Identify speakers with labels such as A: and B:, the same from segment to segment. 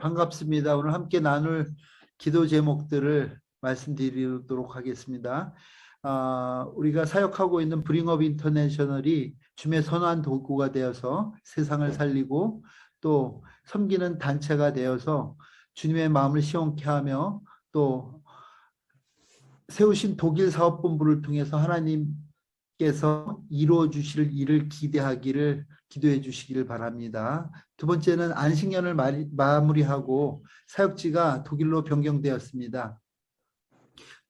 A: 반갑습니다. 오늘 함께 나눌 기도 제목들을 말씀드리도록 하겠습니다. 아, 우리가 사역하고 있는 브링업 인터내셔널이 주의 선한 도구가 되어서 세상을 살리고 또 섬기는 단체가 되어서 주님의 마음을 시원케 하며 또 세우신 독일 사업본부를 통해서 하나님께서 이루어 주실 일을 기대하기를 기도해 주시기를 바랍니다. 두 번째는 안식년을 마무리하고 사역지가 독일로 변경되었습니다.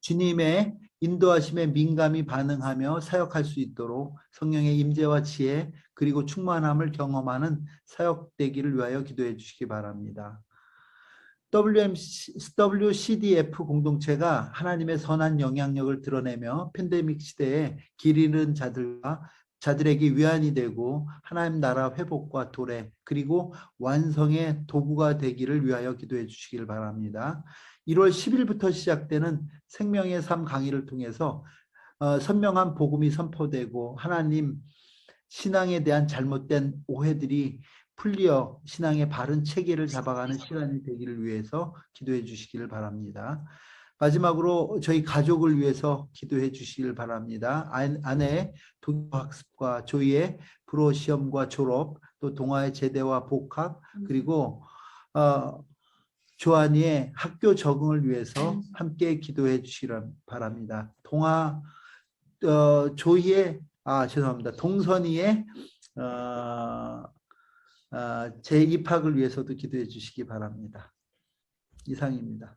A: 주님의 인도하심에 민감히 반응하며 사역할 수 있도록 성령의 임재와 지혜 그리고 충만함을 경험하는 사역되기를 위하여 기도해 주시기 바랍니다. WMC, WCDF 공동체가 하나님의 선한 영향력을 드러내며 팬데믹 시대에 길 잃은 자들과 자들에게 위안이 되고 하나님 나라 회복과 도래 그리고 완성의 도구가 되기를 위하여 기도해 주시기를 바랍니다. 1월 10일부터 시작되는 생명의 삶 강의를 통해서 어, 선명한 복음이 선포되고 하나님 신앙에 대한 잘못된 오해들이 풀려 신앙의 바른 체계를 잡아가는 시간이 되기를 위해서 기도해 주시기를 바랍니다. 마지막으로 저희 가족을 위해서 기도해 주시길 바랍니다. 아- 아내 독일 학습과 조이의 불호 시험과 졸업, 또 동아의 제대와 복학, 그리고 어, 조한이의 학교 적응을 위해서 함께 기도해 주시길 바랍니다. 동아 어, 조이의 아 죄송합니다. 동선이의 어, 아, 재 입학을 위해서도 기도해 주시기 바랍니다. 이상입니다.